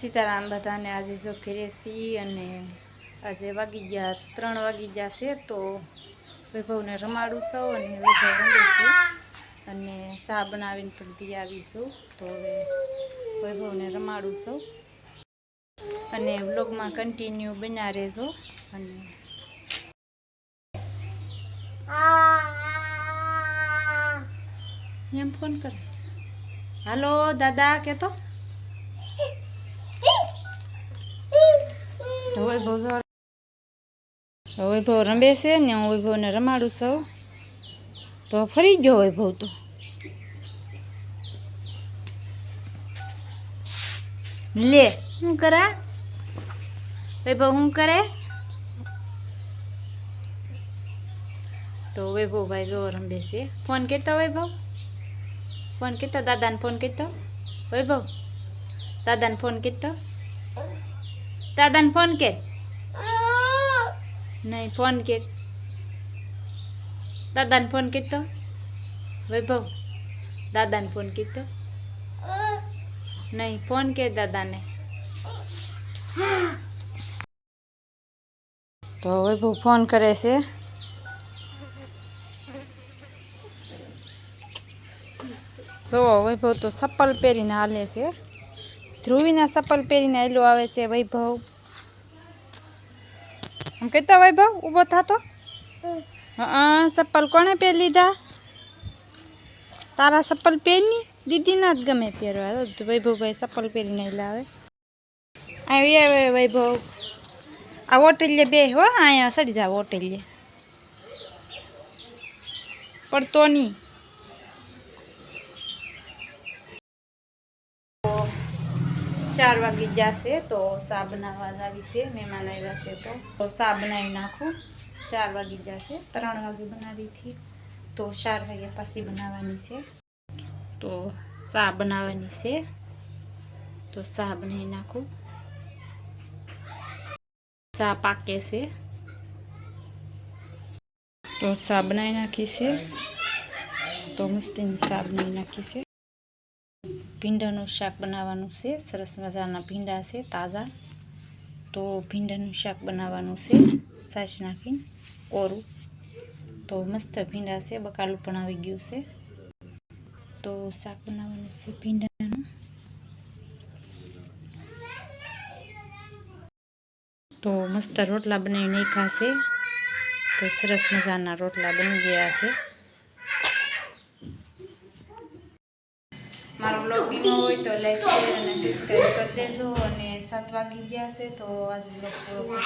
સીતારામ બધાને આજે જો ઘરે અને આજે વાગી ગયા ત્રણ વાગી ગયા છે તો વૈભવને રમાડું છું અને વૈભવ રમે અને ચા બનાવીને પણ દી આવીશું તો હવે વૈભવને રમાડું છું. અને બ્લોગમાં કન્ટિન્યુ બના રહેજો. અને એમ ફોન કર. હાલો, દાદા કહેતો વૈભવ જો વૈભવ રમે છે ને હું વૈભવને રમાડું છું. તો ફરી ગયો વૈભવ તો. લે શું કરા? વૈભવ શું કરે? તો વૈભવભાઈ જોર રમે છે. ફોન કરતો વૈભવ? ફોન કરતો? દાદાને ફોન કરતો? વૈભવ? દાદાને ફોન કરતો? દાદાને ફોન કર નહીં ફોન કર દાદાને ફોન કરતો વૈભવ દાદાને ફોન કરતો નહીં ફોન કર દાદાને તો વૈભવ ફોન કરે છે જો વૈભવ તો ચપ્પલ પહેરીને હાલે છે ધ્રુવીના ચપ્પલ પહેરીને આયલો આવે છે વૈભવ. આમ કહેતા વૈભવ, ઊભો થતો? હા ચપ્પલ કોણે પહેરી લીધા? તારા ચપ્પલ પહેરની? દીદીના જ ગમે પહેરવા. તો વૈભવભાઈ ચપ્પલ પહેરીને લાવે આવી. આવે વૈભવ. આ હોટેલે બે હો, અહીંયા સડી જાવ હોટેલે. પડતો નહીં. ચાર વાગી જશે તો ચા બનાવવા આવી છે મહેમાન આવ્યા છે તો તો ચા બનાવી નાખું ચાર વાગી જશે ત્રણ વાગે બનાવી હતી તો ચાર વાગ્યા પાછી બનાવવાની છે તો ચા બનાવવાની છે તો ચા બનાવી નાખું ચા પાકે છે તો ચા બનાવી નાખી છે તો મસ્તીની ચા બનાવી નાખી છે ભીંડાનું શાક બનાવવાનું છે સરસ મજાના ભીંડા છે તાજા તો ભીંડાનું શાક બનાવવાનું છે સાસ નાખીને કોરું તો મસ્ત ભીંડા છે બકાલું પણ આવી ગયું છે તો શાક બનાવવાનું છે ભીંડાનું તો મસ્ત રોટલા બનાવી નાખ્યા છે તો સરસ મજાના રોટલા બની ગયા છે મારો બ્લોગ ગમ્યો હોય તો લાઈક શેર અને સબસ્ક્રાઈબ કરી દેજો અને સાત વાગી ગયા છે તો આજ બ્લોગ પૂરો